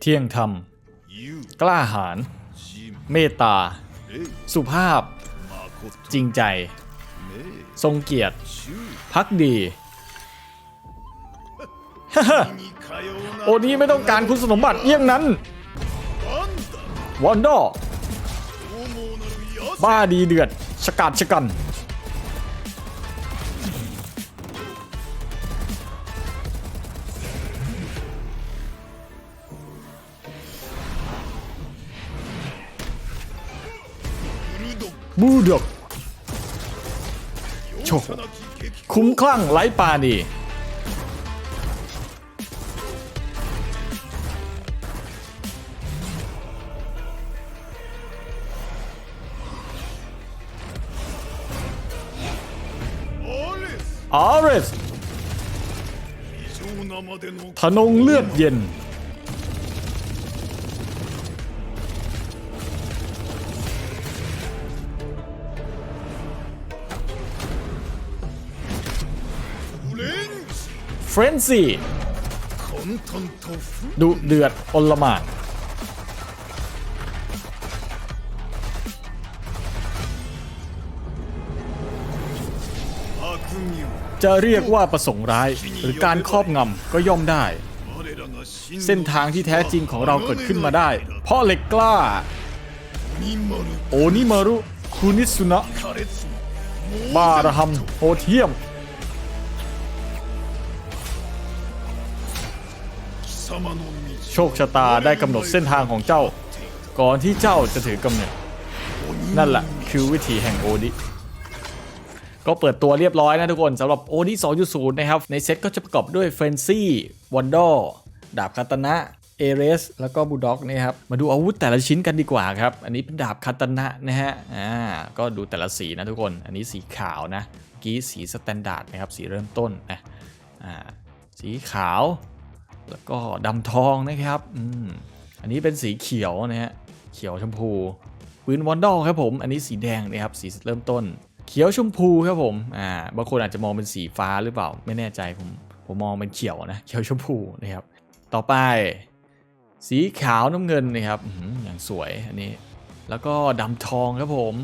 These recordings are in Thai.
เที่ยงธรรม กล้าหาญเมตตา สุภาพ จริงใจ ทรงเกียรติ พักดี โอ้นี้ไม่ต้องการคุณสมบัติเยี่ยงนั้น วอนดอบ้าดีเดือดฉกาจฉกัน บูดกโชคุ้มคลั่งไร้ปานีอาริสทนงเลือดเย็น ฟรนซีดูเดือดอลมานจะเรียกว่าประสงค์ร้ายหรือการครอบงำก็ย่อมได้ เส้นทางที่แท้จริงของเราเกิดขึ้นมาได้ เพราะเหล็กกล้า โอนิมารุคุนิสุนะบาระหัมโหเทียม โชคชะตาได้กำหนดเส้นทางของเจ้า ก่อนที่เจ้าจะถือกำเนิดนั่นแหละคือวิธีแห่งโอดิก็เปิดตัวเรียบร้อยนะทุกคนสำหรับโอดิ2.0 นะครับ ในเซตก็จะประกอบด้วยเฟรนซี่วันดอดาบคาตนะเอเรสแล้วก็บูด็อกนะครับมาดูอาวุธแต่ละชิ้นกันดีกว่าครับ อันนี้เป็นดาบคาตนะนะฮะอ่าก็ดูแต่ละสีนะทุกคน อันนี้สีขาวนะกี้สีสแตนดาร์ดนะครับสีเริ่มต้นนะอ่าสีขาว แล้วก็ดำทองนะครับอืมอันนี้เป็นสีเขียวนะฮะเขียวชมพูปืนวอนดอลครับผม อันนี้สีแดงนะครับสีเริ่มต้น เขียวชมพูครับผมอ่าบางคนอาจจะมองเป็นสีฟ้าหรือเปล่าไม่แน่ใจผมผมมองเป็นเขียวนะเขียวชมพูนะครับ ต่อไป สีขาวน้ำเงินนะครับอื้อหืออย่างสวยอันนี้ แล้วก็ดำทองครับผม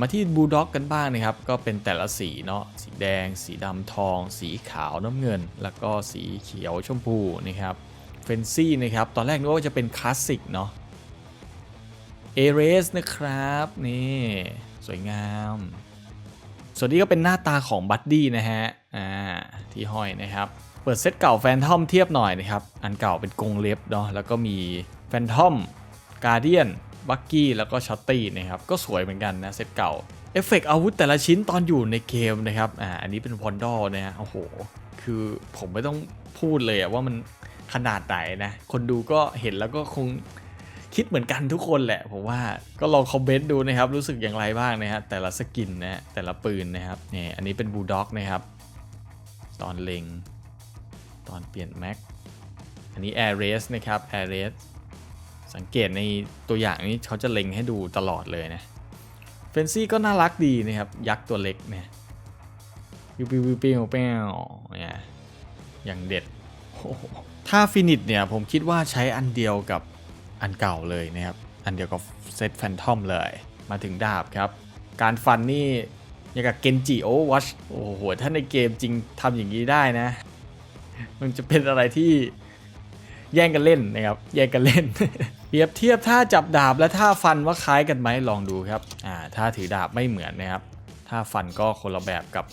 มาที่บูลด็อกกันบ้างนะครับ ก็เป็นแต่ละสีเนาะสีแดง สีดำทอง สีขาวน้ำเงิน แล้วก็สีเขียวชมพูนะครับเฟนซี่นะครับตอนแรกนึกว่าจะเป็นคลาสสิกเนาะเอเรสนะครับนี่สวยงาม ส่วนนี้ก็เป็นหน้าตาของบัดดี้นะฮะอ่าที่ห้อยนะครับ เปิดเซตเก่าแฟนทอมเทียบหน่อยนะครับ อันเก่าเป็นกรงเล็บเนาะแล้วก็มีแฟนทอมกาเดียน บักกี้แล้วก็ช็อตตี้นะครับก็สวยเหมือนกันนะเซตเก่าเอฟเฟกต์อาวุธแต่ละชิ้นตอนอยู่ในเกมนะครับอ่าอันนี้เป็นวอนดอลนะฮะโอ้โห คือผมไม่ต้องพูดเลยอะว่ามันขนาดไหนนะ คนดูก็เห็นแล้วก็คงคิดเหมือนกันทุกคนแหละ ผมว่าก็ลองคอมเมนต์ดูนะครับ รู้สึกอย่างไรบ้างนะครับแต่ละสกินนะฮะแต่ละปืนนะครับนี่อันนี้เป็นบูลด็อกนะครับ ตอนเล็ง ตอนเปลี่ยนแม็กอันนี้แอร์เรสนะครับแอร์เรส สังเกตในตัวอย่างนี้เขาจะเล็งให้ดูตลอดเลยนะเฟนซี่ก็น่ารักดีนะครับ ยักษ์ตัวเล็กเนี่ยปิ้วปิ้วปิวปิวปิวเนี่ยอย่างเด็ด ถ้าฟินิชเนี่ยผมคิดว่าใช้อันเดียวกับอันเก่าเลยนะครับ อันเดียวกับเซตแฟนทอมเลย มาถึงดาบครับ การฟันนี่อย่างกับเกนจิโอวัชโอ้โห ถ้าในเกมจริงทำอย่างนี้ได้นะ มันจะเป็นอะไรที่แย่งกันเล่นนะครับ แย่งกันเล่น รียบเทียบท่าจับดาบและท่าฟันว่าคล้ายกันไหมลองดูครับอ่าท่าถือดาบไม่เหมือนนะครับท่าฟันก็คนละแบบกับ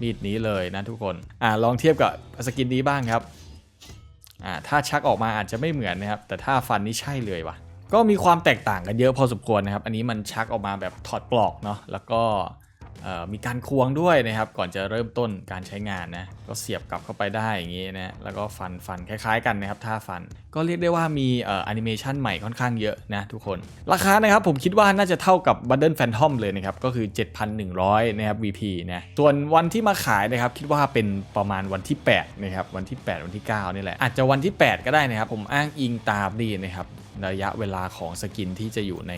มีดนี้เลยนะทุกคนอ่าลองเทียบกับสกินนี้บ้างครับอ่าถ้าชักออกมาอาจจะไม่เหมือนนะครับ แต่ถ้าฟันนี่ใช่เลยว่ะก็มีความแตกต่างกันเยอะพอสมควรนะครับ อันนี้มันชักออกมาแบบถอดปลอกเนาะแล้วก็ มีการควงด้วยนะครับ ก่อนจะเริ่มต้นการใช้งานนะก็เสียบกลับเข้าไปได้อย่างนี้นะแล้วก็ฟันฟันคล้ายๆ กันนะครับท่าฟันก็เรียกได้ว่ามีเอ่อแอนิเมชันใหม่ค่อนข้างเยอะนะทุกคน ราคานะครับผมคิดว่าน่าจะเท่ากับ Bundle Phantom เลยนะครับก็คือ 7,100 นะครับ VP นะส่วนวันที่มาขายนะครับคิดว่าเป็นประมาณวันที่8นะครับวันที่ 8 วันที่ 9 นี่แหละ อาจจะวันที่ 8 ก็ได้นะครับ ผมอ้างอิงตามนี่นะครับระยะเวลาของสกินที่จะอยู่ใน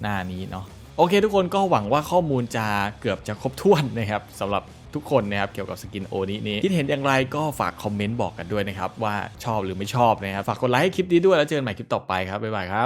หน้านี้เนาะ โอเคทุกคนก็หวังว่าข้อมูลจะเกือบจะครบถ้วนนะครับสำหรับทุกคนนะครับเกี่ยวกับสกินโอนี้นี้คิดเห็นอย่างไรก็ฝากคอมเมนต์บอกกันด้วยนะครับ ว่าชอบหรือไม่ชอบนะครับ ฝากกดไลค์ให้คลิปนี้ด้วยแล้วเจอกันใหม่คลิปต่อไปครับ บ๊ายบายครับ